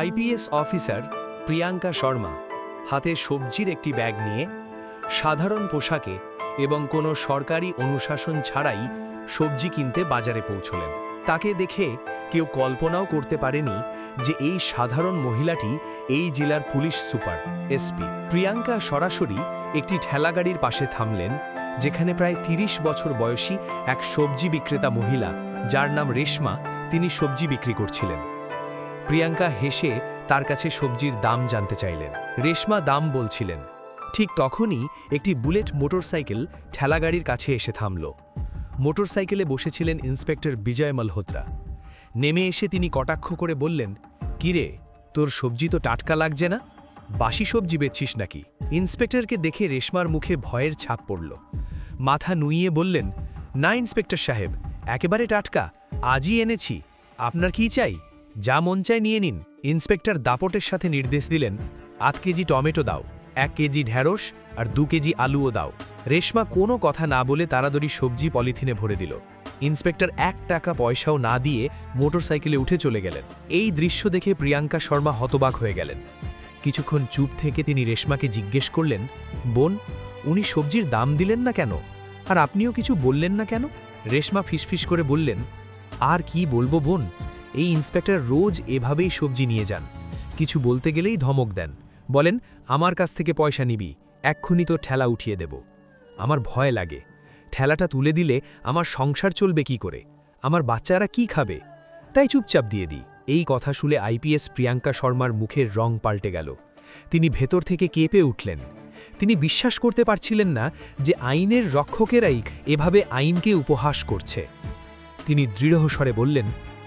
IPS officer Priyanka Sharma হাতে সবজির একটি ব্যাগ নিয়ে সাধারণ পোশাকে এবং কোনো সরকারি অনুশাসন ছাড়াই সবজি কিনতে বাজারে পৌঁছলেন। তাকে দেখে কেউ কল্পনাও করতে পারেনি যে এই সাধারণ মহিলাটি এই জেলার পুলিশ সুপার, এসপি। প্রিয়াঙ্কা সরাসরি একটি ঠেলাগাড়ির পাশে থামলেন, যেখানে প্রায় ৩০ বছর বয়সী এক সবজি বিক্রেতা মহিলা, যার নাম রেশমা, তিনি সবজি বিক্রি করছিলেন। প্রিয়াঙ্কা হেসে তার কাছে সবজির দাম জানতে চাইলেন। রেশমা দাম বলছিলেন। ঠিক তখনই একটি বুলেট মোটরসাইকেল ঠেলাগাড়ির কাছে এসে থামল। মোটরসাইকেলে বসেছিলেন ইন্সপেক্টর বিজয় মালহোত্রা। নেমে এসে তিনি কটাক্ষ করে বললেন কিরে তোর সবজি তো টাটকা লাগছে না? বাসি সবজি বেচছিস নাকি? ইন্সপেক্টরকে দেখে রেশমার মুখে ভয়ের ছাপ পড়ল। মাথা নুইয়ে বললেন, না, ইন্সপেক্টর সাহেব, একেবারে টাটকা, আজই এনেছি। আপনার কি চাই? যা মন চায় নিয়ে নিন। ইন্সপেক্টর দাপটের সাথে নির্দেশ দিলেন, আধ কেজি টমেটো দাও, এক কেজি ঢ্যাঁড়স আর দু কেজি আলুও দাও। রেশমা কোনো কথা না বলে তাড়াতাড়ি সবজি পলিথিনে ভরে দিল। ইন্সপেক্টর এক টাকা পয়সাও না দিয়ে মোটরসাইকেলে উঠে চলে গেলেন। এই দৃশ্য দেখে প্রিয়াঙ্কা শর্মা হতবাক হয়ে গেলেন। কিছুক্ষণ চুপ থেকে তিনি রেশমাকে জিজ্ঞেস করলেন, বোন, উনি সবজির দাম দিলেন না কেন? আর আপনিও কিছু বললেন না কেন? রেশমা ফিসফিস করে বললেন, আর কি বলব বোন এই ইন্সপেক্টর রোজ এভাবেই সবজি নিয়ে যান। কিছু বলতে গেলেই ধমক দেন। বলেন, আমার কাছ থেকে পয়সা নিবি, এক্ষুনি তো ঠেলা উঠিয়ে দেব। আমার ভয় লাগে। ঠেলাটা তুলে দিলে আমার সংসার চলবে কি করে? আমার বাচ্চারা কি খাবে? তাই চুপচাপ দিয়ে দিই। এই কথা শুনে আইপিএস প্রিয়াঙ্কা শর্মার মুখের রং পাল্টে গেল। তিনি ভেতর থেকে কেঁপে উঠলেন। তিনি বিশ্বাস করতে পারছিলেন না যে আইনের রক্ষকেরাই এভাবে আইনকে উপহাস করছে। তিনি দৃঢ়স্বরে বললেন,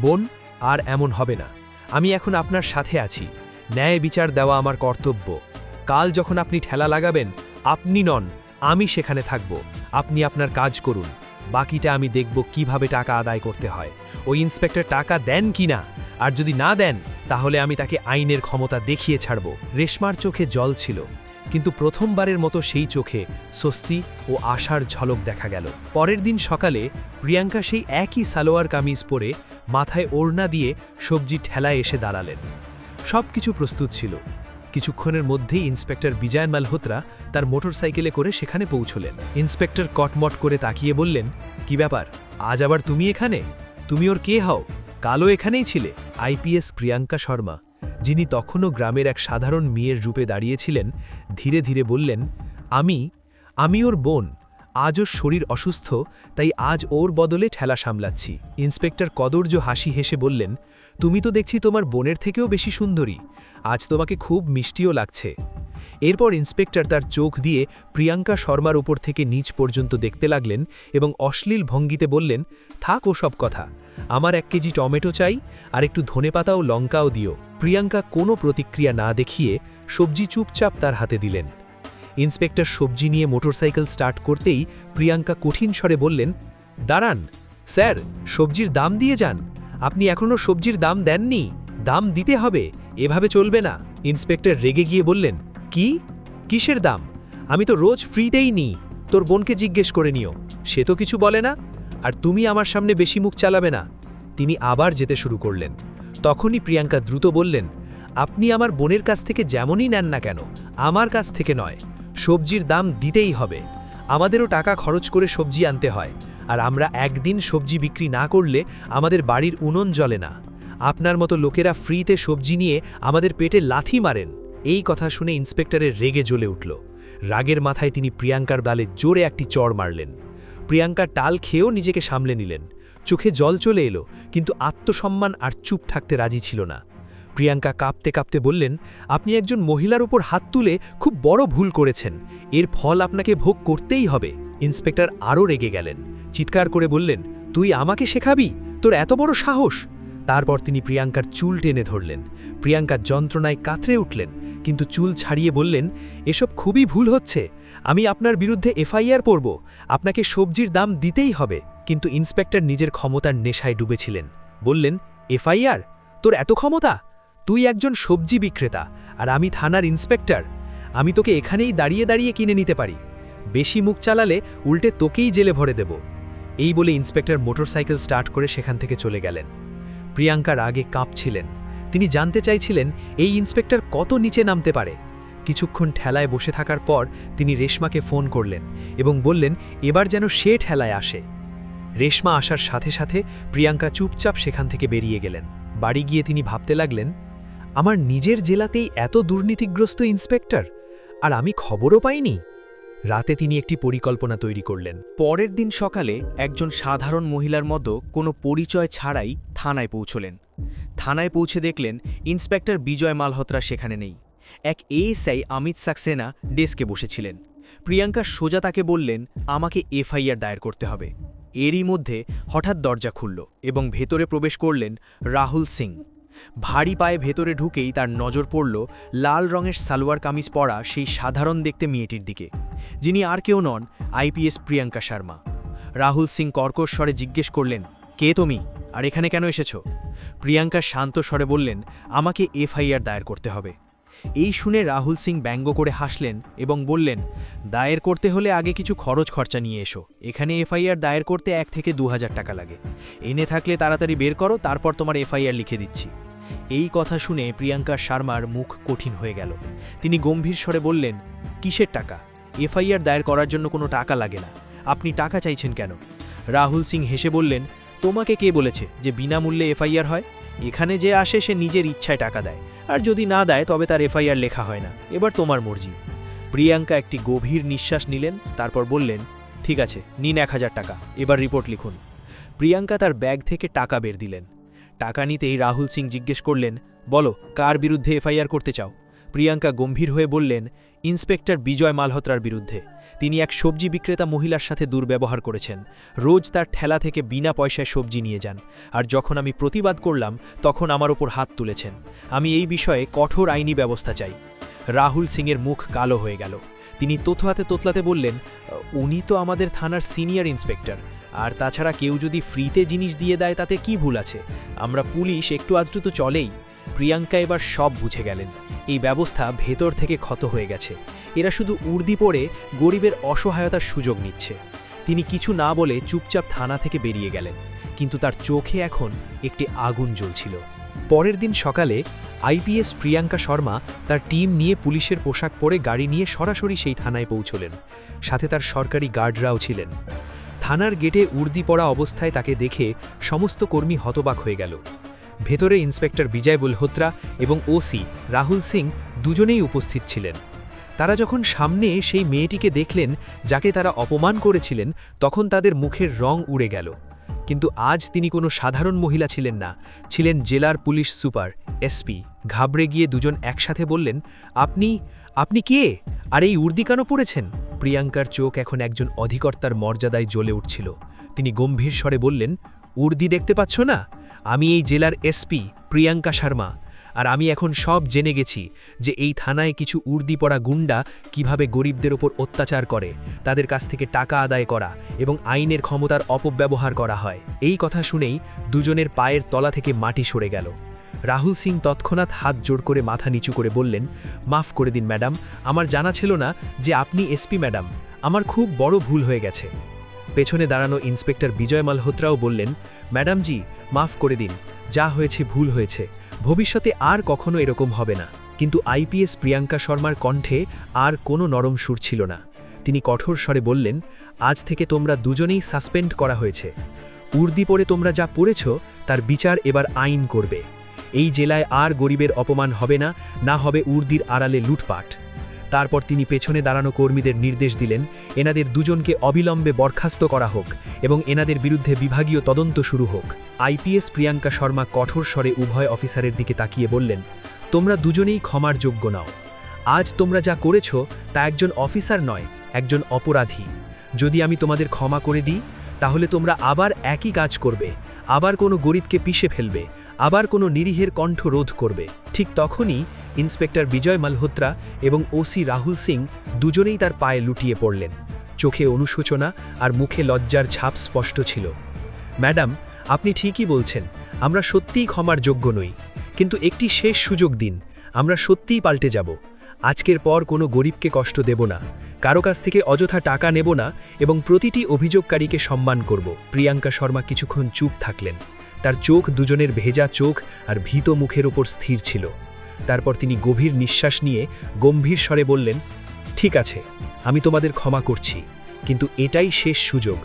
বোন আর এমন হবে না। আমি এখন আপনার সাথে আছি। ন্যায় বিচার দেওয়া আমার কর্তব্য। কাল যখন আপনি ঠেলা লাগাবেন, আপনি নন, আমি সেখানে থাকব। আপনি আপনার কাজ করুন। বাকিটা আমি দেখব কীভাবে টাকা আদায় করতে হয়। ওই ইন্সপেক্টর টাকা দেন কি না? আর যদি না দেন, তাহলে আমি তাকে আইনের ক্ষমতা দেখিয়ে ছাড়ব। রেশমার চোখে জল ছিল। কিন্তু প্রথমবারের মতো সেই চোখে স্বস্তি ও আশার ঝলক দেখা গেল। পরের দিন সকালে প্রিয়াঙ্কা সেই একই সালোয়ার কামিজ পরে মাথায় ওড়না দিয়ে সবজি ঠেলায় এসে দাঁড়ালেন। সব কিছু প্রস্তুত ছিল। কিছুক্ষণের মধ্যেই ইন্সপেক্টর বিজয় মালহোত্রা তার মোটরসাইকেলে করে সেখানে পৌঁছলেন। ইন্সপেক্টর কটমট করে তাকিয়ে বললেন, কি ব্যাপার? আজ আবার তুমি এখানে? তুমি ওর কে হও? কালো এখানেই ছিলে? আইপিএস প্রিয়াঙ্কা শর্মা। যিনি তখনও গ্রামের এক সাধারণ মেয়ের রূপে দাঁড়িয়েছিলেন, ধীরে ধীরে বললেন, আমি আমি ওর বোন, আজ ওর শরীর অসুস্থ, তাই আজ ওর বদলে ঠেলা সামলাচ্ছি। ইন্সপেক্টর কদর্য হাসি হেসে বললেন, তুমি তো দেখছি তোমার বোনের থেকেও বেশি সুন্দরী, আজ তোমাকে খুব মিষ্টিও লাগছে। এরপর ইন্সপেক্টর তার চোখ দিয়ে প্রিয়াঙ্কা শর্মার উপর থেকে নিচ পর্যন্ত দেখতে লাগলেন এবং অশ্লীল ভঙ্গিতে বললেন, থাক ও সব কথা আমার এক কেজি টমেটো চাই, আর একটু ধনেপাতা ও লঙ্কাও দিও। প্রিয়াঙ্কা কোনো প্রতিক্রিয়া না দেখিয়ে সবজি চুপচাপ তার হাতে দিলেন। ইন্সপেক্টর সবজি নিয়ে মোটরসাইকেল স্টার্ট করতেই প্রিয়াঙ্কা কঠিন স্বরে বললেন, দাঁড়ান, স্যার, সবজির দাম দিয়ে যান। আপনি এখনও সবজির দাম দেননি। দাম দিতে হবে, এভাবে চলবে না। ইন্সপেক্টর রেগে গিয়ে বললেন, কি? কিসের দাম? আমি তো রোজ ফ্রিতেই নিই তোর বোনকে জিজ্ঞেস করে নিও। সে তো কিছু বলে না। আর তুমি আমার সামনে বেশি মুখ চালাবে না। তিনি আবার যেতে শুরু করলেন। তখনই প্রিয়াঙ্কা দ্রুত বললেন, আপনি আমার বোনের কাছ থেকে যেমনই নেন না কেন, আমার কাছ থেকে নয়। সবজির দাম দিতেই হবে। আমাদেরও টাকা খরচ করে সবজি আনতে হয়। আর আমরা একদিন সবজি বিক্রি না করলে আমাদের বাড়ির উনুন জ্বলে না। আপনার মতো লোকেরা ফ্রিতে সবজি নিয়ে আমাদের পেটে লাথি মারেন। এই কথা শুনে ইন্সপেক্টরের রেগে জ্বলে উঠল। রাগের মাথায় তিনি প্রিয়াঙ্কার দালে জোরে একটি চড় মারলেন। প্রিয়াঙ্কা টাল খেয়েও নিজেকে সামলে নিলেন। চোখে জল চলে এলো, কিন্তু আত্মসম্মান আর চুপ থাকতে রাজি ছিল না। প্রিয়াঙ্কা কাঁপতে কাঁপতে বললেন, আপনি একজন মহিলার উপর হাত তুলে খুব বড় ভুল করেছেন। এর ফল আপনাকে ভোগ করতেই হবে। ইন্সপেক্টর আরও রেগে গেলেন। চিৎকার করে বললেন, তুই আমাকে শেখাবি? তোর এত বড় সাহস? তারপর তিনি প্রিয়াঙ্কার চুল টেনে ধরলেন। প্রিয়াঙ্কা যন্ত্রণায় কাতরে উঠলেন, কিন্তু চুল ছাড়িয়ে বললেন, এসব খুবই ভুল হচ্ছে। আমি আপনার বিরুদ্ধে এফআইআর পড়ব। আপনাকে সবজির দাম দিতেই হবে। কিন্তু ইন্সপেক্টর নিজের ক্ষমতার নেশায় ডুবেছিলেন। বললেন, এফআইআর? তোর এত ক্ষমতা? তুই একজন সবজি বিক্রেতা, আর আমি থানার ইন্সপেক্টর। আমি তোকে এখানেই দাঁড়িয়ে দাঁড়িয়ে কিনে নিতে পারি। বেশি মুখ চালালে উল্টে তোকেই জেলে ভরে দেব। এই বলে ইন্সপেক্টর মোটরসাইকেল স্টার্ট করে সেখান থেকে চলে গেলেন। প্রিয়াঙ্কার আগে কাঁপছিলেন। তিনি জানতে চাইছিলেন, এই ইন্সপেক্টর কত নিচে নামতে পারে। কিছুক্ষণ ঠেলায় বসে থাকার পর তিনি রেশমাকে ফোন করলেন এবং বললেন, এবার যেন সে ঠেলায় আসে। রেশমা আসার সাথে সাথে প্রিয়াঙ্কা চুপচাপ সেখান থেকে বেরিয়ে গেলেন। বাড়ি গিয়ে তিনি ভাবতে লাগলেন, আমার নিজের জেলাতেই এত দুর্নীতিগ্রস্ত ইন্সপেক্টর? আর আমি খবরও পাইনি? রাতে তিনি একটি পরিকল্পনা তৈরি করলেন। পরের দিন সকালে একজন সাধারণ মহিলার মতো কোনো পরিচয় ছাড়াই থানায় পৌঁছলেন। থানায় পৌঁছে দেখলেন ইন্সপেক্টর বিজয় মালহোত্রা সেখানে নেই। এক এএসআই অমিত সাক্সেনা ডেস্কে বসেছিলেন। প্রিয়াঙ্কা সোজা তাকে বললেন, আমাকে এফআইআর দায়ের করতে হবে। এরই মধ্যে হঠাৎ দরজা খুলল এবং ভেতরে প্রবেশ করলেন রাহুল সিং। ভারী পায়ে ভেতরে ঢুকেই তার নজর পড়ল লাল রঙের সালোয়ার কামিজ পরা সেই সাধারণ দেখতে মেয়েটির দিকে, যিনি আর কেউ নন আইপিএস প্রিয়াঙ্কা শর্মা। রাহুল সিং কর্কশ স্বরে জিজ্ঞেস করলেন, কে তুমি? আর এখানে কেন এসেছ? প্রিয়াঙ্কা শান্ত স্বরে বললেন, আমাকে এফআইআর দায়ের করতে হবে। এই শুনে রাহুল সিং ব্যঙ্গ করে হাসলেন এবং বললেন, দায়ের করতে হলে আগে কিছু খরচ খরচা নিয়ে এসো। এখানে এফআইআর দায়ের করতে এক থেকে দু হাজার টাকা লাগে। এনে থাকলে তাড়াতাড়ি বের করো, তারপর তোমার এফআইআর লিখে দিচ্ছি। এই কথা শুনে প্রিয়াঙ্কা শর্মার মুখ কঠিন হয়ে গেল। তিনি গম্ভীর স্বরে বললেন, কিসের টাকা? এফআইআর দায়ের করার জন্য কোনো টাকা লাগে না। আপনি টাকা চাইছেন কেন? রাহুল সিং হেসে বললেন, তোমাকে কে বলেছে যে বিনামূল্যে এফআইআর হয়? এখানে যে আসে সে নিজের ইচ্ছায় টাকা দেয়। আর যদি না দেয়, তবে তার এফআইআর লেখা হয় না। এবার তোমার মর্জি। প্রিয়াঙ্কা একটি গভীর নিঃশ্বাস নিলেন, তারপর বললেন, ঠিক আছে, নিন এক হাজার টাকা। এবার রিপোর্ট লিখুন। প্রিয়াঙ্কা তার ব্যাগ থেকে টাকা বের দিলেন। টাকা নিতেই রাহুল সিং জিজ্ঞেস করলেন, বলো, কার বিরুদ্ধে এফআইআর করতে চাও? প্রিয়াঙ্কা গম্ভীর হয়ে বললেন, ইন্সপেক্টর বিজয় মালহোত্রার বিরুদ্ধে। তিনি এক সবজি বিক্রেতা মহিলার সাথে দুর্ব্যবহার করেছেন। রোজ তার ঠেলা থেকে বিনা পয়সায় সবজি নিয়ে যান। আর যখন আমি প্রতিবাদ করলাম, তখন আমার ওপর হাত তুলেছেন। আমি এই বিষয়ে কঠোর আইনি ব্যবস্থা চাই। রাহুল সিংয়ের মুখ কালো হয়ে গেল। তিনি তোতলাতে তোতলাতে বললেন, উনি তো আমাদের থানার সিনিয়র ইন্সপেক্টর। আর তাছাড়া কেউ যদি ফ্রিতে জিনিস দিয়ে দেয় তাতে কি ভুল আছে? আমরা পুলিশ একটু আধটু তো চলেই। প্রিয়াঙ্কা এবার সব বুঝে গেলেন। এই ব্যবস্থা ভেতর থেকে ক্ষত হয়ে গেছে। এরা শুধু উর্দি পড়ে গরিবের অসহায়তার সুযোগ নিচ্ছে। তিনি কিছু না বলে চুপচাপ থানা থেকে বেরিয়ে গেলেন। কিন্তু তার চোখে এখন একটি আগুন জ্বলছিল। পরের দিন সকালে আইপিএস প্রিয়াঙ্কা শর্মা তার টিম নিয়ে পুলিশের পোশাক পরে গাড়ি নিয়ে সরাসরি সেই থানায় পৌঁছলেন। সাথে তার সরকারি গার্ডরাও ছিলেন। থানার গেটে উর্দি পড়া অবস্থায় তাকে দেখে সমস্ত কর্মী হতবাক হয়ে গেল। ভেতরে ইন্সপেক্টর বিজয় বলহোত্রা এবং ওসি রাহুল সিং দুজনেই উপস্থিত ছিলেন। তারা যখন সামনে সেই মেয়েটিকে দেখলেন, যাকে তারা অপমান করেছিলেন, তখন তাদের মুখের রং উড়ে গেল। কিন্তু আজ তিনি কোনো সাধারণ মহিলা ছিলেন না, ছিলেন জেলার পুলিশ সুপার, এসপি। ঘাবড়ে গিয়ে দুজন একসাথে বললেন, আপনি আপনি কে? আর এই উর্দি কেন পড়েছেন? প্রিয়াঙ্কার চোখ এখন একজন অধিকর্তার মর্যাদায় জ্বলে উঠছিল। তিনি গম্ভীর স্বরে বললেন, উর্দি দেখতে পাচ্ছ না? আমি এই জেলার এসপি, প্রিয়াঙ্কা শর্মা। আর আমি এখন সব জেনে গেছি যে এই থানায় কিছু উর্দি পড়া গুন্ডা কীভাবে গরিবদের ওপর অত্যাচার করে, তাদের কাছ থেকে টাকা আদায় করা এবং আইনের ক্ষমতার অপব্যবহার করা হয়। এই কথা শুনেই দুজনের পায়ের তলা থেকে মাটি সরে গেল। রাহুল সিং তৎক্ষণাৎ হাত জোড় করে মাথা নিচু করে বললেন, মাফ করে দিন ম্যাডাম, আমার জানা ছিল না যে আপনি এসপি ম্যাডাম। আমার খুব বড় ভুল হয়ে গেছে। পেছনে দাঁড়ানো ইন্সপেক্টর বিজয় মালহোত্রাও বললেন, ম্যাডামজি, মাফ করে দিন। যা হয়েছে ভুল হয়েছে। ভবিষ্যতে আর কখনো এরকম হবে না। কিন্তু আইপিএস প্রিয়াঙ্কা শর্মার কণ্ঠে আর কোনো নরম সুর ছিল না। তিনি কঠোর স্বরে বললেন, আজ থেকে তোমরা দুজনেই সাসপেন্ড করা হয়েছে। উর্দি পরে তোমরা যা পড়েছ, তার বিচার এবার আইন করবে। এই জেলায় আর গরিবের অপমান হবে না না হবে উর্দির আড়ালে লুটপাট। তারপর তিনি পেছনে দাঁড়ানো কর্মীদের নির্দেশ দিলেন, এনাদের দুজনকে অবিলম্বে বরখাস্ত করা হোক এবং এনাদের বিরুদ্ধে বিভাগীয় তদন্ত শুরু হোক। আইপিএস প্রিয়াঙ্কা শর্মা কঠোর স্বরে উভয় অফিসারের দিকে তাকিয়ে বললেন, তোমরা দুজনেই ক্ষমার যোগ্য নাও। আজ তোমরা যা করেছ তা একজন অফিসার নয়, একজন অপরাধী। যদি আমি তোমাদের ক্ষমা করে দিই, তাহলে তোমরা আবার একই কাজ করবে, আবার কোনো গরিবকে পিষে ফেলবে আবার কোনো নিরীহের কণ্ঠ রোধ করবে। ঠিক তখনই ইন্সপেক্টর বিজয় মালহোত্রা এবং ওসি রাহুল সিং দুজনেই তার পায়ে লুটিয়ে পড়লেন। চোখে অনুশোচনা আর মুখে লজ্জার ছাপ স্পষ্ট ছিল। ম্যাডাম, আপনি ঠিকই বলছেন, আমরা সত্যিই ক্ষমার যোগ্য নই। কিন্তু একটি শেষ সুযোগ দিন, আমরা সত্যিই পাল্টে যাব। আজকের পর কোনো গরিবকে কষ্ট দেব না। কারও কাছ থেকে অযথা টাকা নেব না এবং প্রতিটি অভিযোগকারীকে সম্মান করব। প্রিয়াঙ্কা শর্মা কিছুক্ষণ চুপ থাকলেন। তার চোখ দুজনের ভেজা চোখ আর ভীত মুখের ওপর স্থির ছিল। তারপর তিনি গভীর নিঃশ্বাস নিয়ে গম্ভীর স্বরে বললেন, ঠিক আছে, আমি তোমাদের ক্ষমা করছি, কিন্তু এটাই শেষ সুযোগ।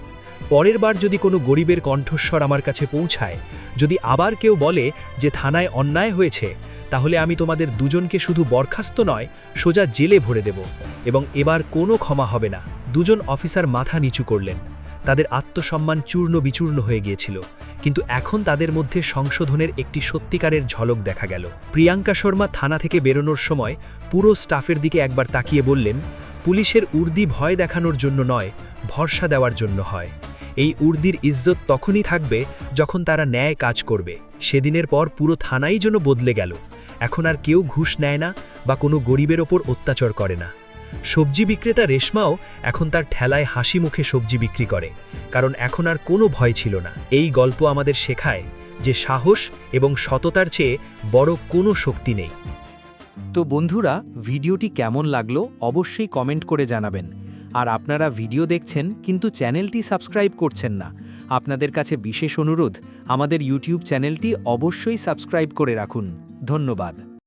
পরের বার যদি কোনো গরিবের কণ্ঠস্বর আমার কাছে পৌঁছায়, যদি আবার কেউ বলে যে থানায় অন্যায় হয়েছে, তাহলে আমি তোমাদের দুজনকে শুধু বরখাস্ত নয়, সোজা জেলে ভরে দেব এবং এবার কোনো ক্ষমা হবে না। দুজন অফিসার মাথা নিচু করলেন। তাদের আত্মসম্মান চূর্ণ বিচূর্ণ হয়ে গিয়েছিল। কিন্তু এখন তাদের মধ্যে সংশোধনের একটি সত্যিকারের ঝলক দেখা গেল। প্রিয়াঙ্কা শর্মা থানা থেকে বেরোনোর সময় পুরো স্টাফের দিকে একবার তাকিয়ে বললেন, পুলিশের উর্দি ভয় দেখানোর জন্য নয়, ভরসা দেওয়ার জন্য হয়। এই উর্দির ইজ্জত তখনই থাকবে যখন তারা ন্যায় কাজ করবে। সেদিনের পর পুরো থানাই যেন বদলে গেল। এখন আর কেউ ঘুষ নেয় না বা কোনো গরিবের ওপর অত্যাচার করে না। সবজি বিক্রেতা রেশমাও এখন তার ঠেলায় হাসি মুখে সবজি বিক্রি করে, কারণ এখন আর কোনো ভয় ছিল না। এই গল্প আমাদের শেখায় যে সাহস এবং সততার চেয়ে বড় কোনো শক্তি নেই। তো বন্ধুরা, ভিডিওটি কেমন লাগল অবশ্যই কমেন্ট করে জানাবেন। আর আপনারা ভিডিও দেখছেন কিন্তু চ্যানেলটি সাবস্ক্রাইব করছেন না, আপনাদের কাছে বিশেষ অনুরোধ, আমাদের ইউটিউব চ্যানেলটি অবশ্যই সাবস্ক্রাইব করে রাখুন। ধন্যবাদ।